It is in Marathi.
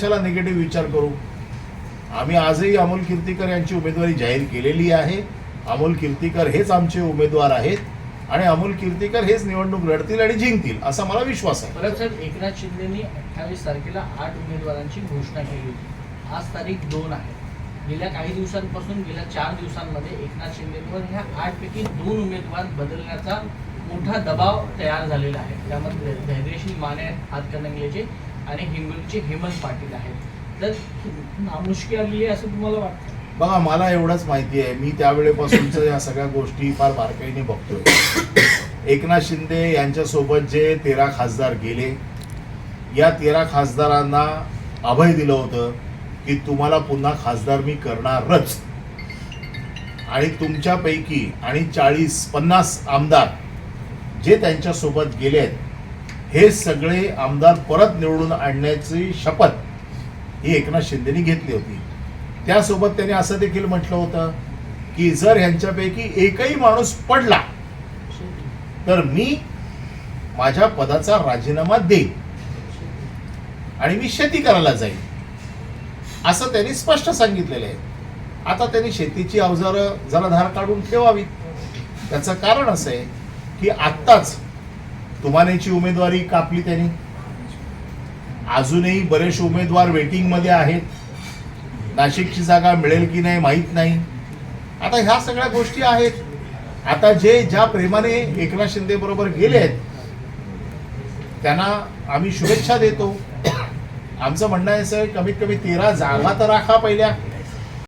कशाला निगेटिव्ह विचार करू. आम्ही आजही अमोल कीर्तीकर यांची उमेदवारी जाहीर केलेली आहे. अमोल कीर्तीकर हेच आमचे उमेदवार आहेत आणि अमोल कीर्तीकर हेच निवडणूक लढतील आणि जिंकतील असा मला विश्वास आहे. साहेब एकनाथ शिंदेनी अठ्ठावीस तारखेला आठ उमेदवारांची घोषणा केली होती. आज तारीख दोन आहे. गेल्या काही दिवसांपासून गेल्या चार दिवसांमध्ये एकनाथ शिंदेवर ह्या आठपैकी दोन उमेदवार बदलण्याचा मोठा दबाव तयार झालेला आहे. त्यामध्ये धैर्यशील माने हातकणंगलेचे आणि हिंगोलीचे हेमंत पाटील आहेत. तर नामुष्की आलेली आहे असं तुम्हाला वाटतं? बघा मला एवढंच माहिती आहे. मी त्यावेळेपासूनच या सगळ्या गोष्टी फार बारकाईने बघतोय. एकनाथ शिंदे यांच्यासोबत जे तेरा खासदार गेले या तेरा खासदारांना अभय दिलं होतं की तुम्हाला पुन्हा खासदार मी करणारच. आणि तुमच्यापैकी आणि चाळीस पन्नास आमदार जे त्यांच्यासोबत गेले आहेत हे सगळे आमदार परत निवडून आणण्याची शपथ ही एकनाथ शिंदेनी घेतली होती. त्यासोबत त्यांनी असं देखील म्हटलं होतं की जर ह्यांच्यापैकी एकही माणूस पडला तर मी माझ्या पदाचा राजीनामा देईन आणि मी शेती करायला जाईन. असं त्यांनी स्पष्ट सांगितलेलं आहे. आता त्यांनी शेतीची अवजारं जरा धार काढून ठेवावीत. त्याचं कारण असं आहे की आत्ताच तुमानेची उमेदवारी कापली त्यांनी? अजूनही बरेचसे उमेदवार वेटिंगमध्ये आहेत. नाशिकची जागा मिळेल की नाही माहीत नाही. आता ह्या सगळ्या गोष्टी आहेत. आता जे ज्या प्रेमाने एकनाथ शिंदे बरोबर गेले आहेत त्यांना आम्ही शुभेच्छा देतो. आमचं म्हणणं आहे सर कमीत कमी तेरा जागा तर राखा पहिल्या.